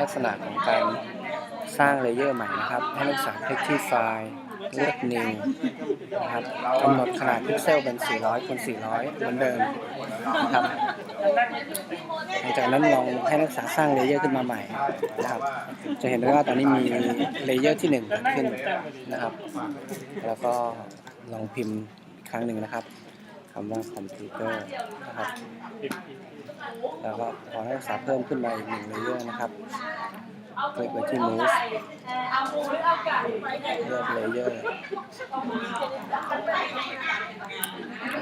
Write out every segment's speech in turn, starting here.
ลักษณะของการสร้างเลเยอร์ใหม่นะครับ ให้นักศึกษาคลิกที่ไฟล์เลือก new นะครับกำหนดขนาดพิกเซลเป็น 400คูณ400 เหมือนเดิมนะครับหลังจากนั้นลองให้นักศึกษาสร้างเลเยอร์ขึ้นมาใหม่นะครับ จะเห็นได้ว่าตอนนี้มีเลเยอร์ที่1เกิดขึ้นนะครับ แล้วก็ลองพิมพ์อีกครั้งหนึ่งนะครับำว่าคอมพิวเตอร์นะครับแล้วก็ขอให้นักศึกษาเพิ่มขึ้นมาอีกหนึ่งเลเยอร์นะครับคลิกไปที่ move เลือกเลเยอร์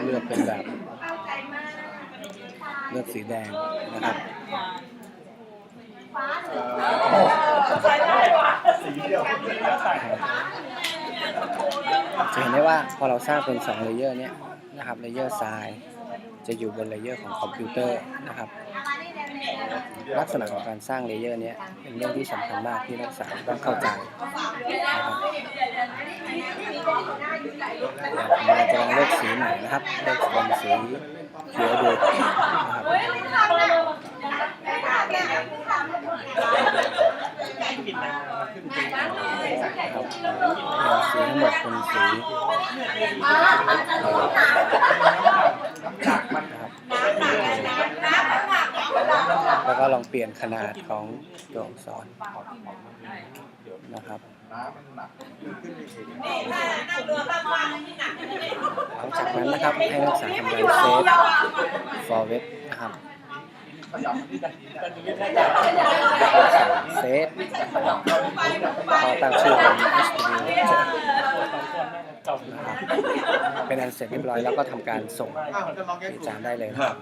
เลือกเป็นแบบเลือกสีแดงนะครับจะเห็นได้ว่าพอเราสร้างเป็น2เลเยอร์เนี้ย นะครับเลเยอร์ทรายจะอยู่บนเลเยอร์ของคอมพิวเตอร์นะครับ ลักษณะของการสร้างเลเยอร์นี้เป็นเรื่องที่สำคัญมากที่นักศึกษาต้องเข้าใจนะครับเราจะลองเลือกสีใหม่นะครับเลือกเป็นสีเขียวดูนะครับสีทั้งหมดเป็นสีนะครับ แล้วก็ลองเปลี่ยนขนาดของตัวอักษรนะครับหลังจากนั้นนะครับให้นักศึกษาทำการเซฟ for web นะครับเซฟพอตั้งชื่อเป็น HTML นะครับเป็นอันเสร็จเรียบร้อยแล้วก็ทำการส่งอาจารย์ได้เลยนะครับ